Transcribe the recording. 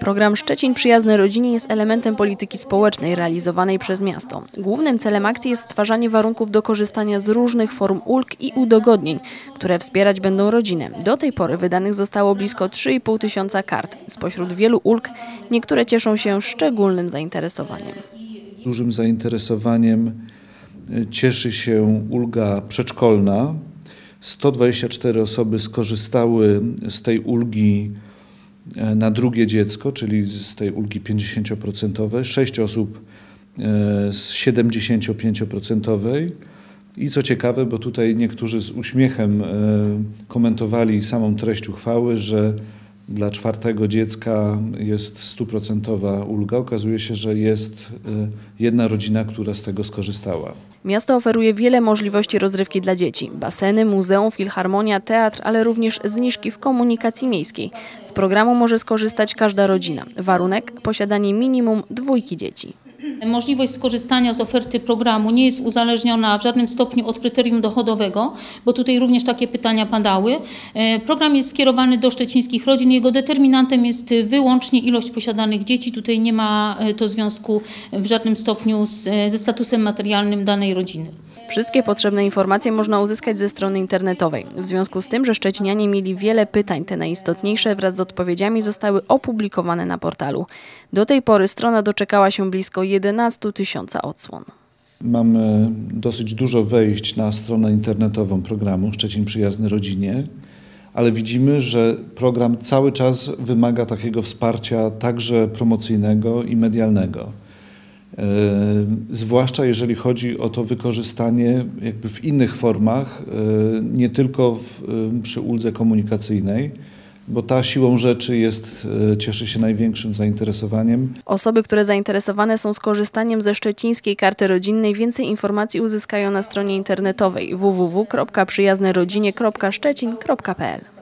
Program Szczecin Przyjazny Rodzinie jest elementem polityki społecznej realizowanej przez miasto. Głównym celem akcji jest stwarzanie warunków do korzystania z różnych form ulg i udogodnień, które wspierać będą rodzinę. Do tej pory wydanych zostało blisko 3,5 tysiąca kart. Spośród wielu ulg niektóre cieszą się szczególnym zainteresowaniem. Dużym zainteresowaniem y, cieszy się ulga przedszkolna. 124 osoby skorzystały z tej ulgi na drugie dziecko, czyli z tej ulgi 50%, 6 osób e, z 75%. I co ciekawe, bo tutaj niektórzy z uśmiechem e, komentowali samą treść uchwały, że dla czwartego dziecka jest stuprocentowa ulga. Okazuje się, że jest jedna rodzina, która z tego skorzystała. Miasto oferuje wiele możliwości rozrywki dla dzieci. Baseny, muzeum, filharmonia, teatr, ale również zniżki w komunikacji miejskiej. Z programu może skorzystać każda rodzina. Warunek posiadanie minimum dwójki dzieci. Możliwość skorzystania z oferty programu nie jest uzależniona w żadnym stopniu od kryterium dochodowego, bo tutaj również takie pytania padały. E, Program jest skierowany do szczecińskich rodzin. Jego determinantem jest wyłącznie ilość posiadanych dzieci. Tutaj nie ma e, to związku w żadnym stopniu z, e, ze statusem materialnym danej rodziny. Wszystkie potrzebne informacje można uzyskać ze strony internetowej. W związku z tym, że szczecinianie mieli wiele pytań, te najistotniejsze wraz z odpowiedziami zostały opublikowane na portalu. Do tej pory strona doczekała się blisko 11 tysiąca odsłon. Mamy dosyć dużo wejść na stronę internetową programu Szczecin Przyjazny Rodzinie, ale widzimy, że program cały czas wymaga takiego wsparcia także promocyjnego i medialnego. E, zwłaszcza jeżeli chodzi o to wykorzystanie jakby w innych formach, e, nie tylko w, e, przy uldze komunikacyjnej, bo ta siłą rzeczy jest, cieszy się największym zainteresowaniem. Osoby, które zainteresowane są skorzystaniem ze szczecińskiej karty rodzinnej, więcej informacji uzyskają na stronie internetowej www.przyjaznerodzinie.szczecin.pl.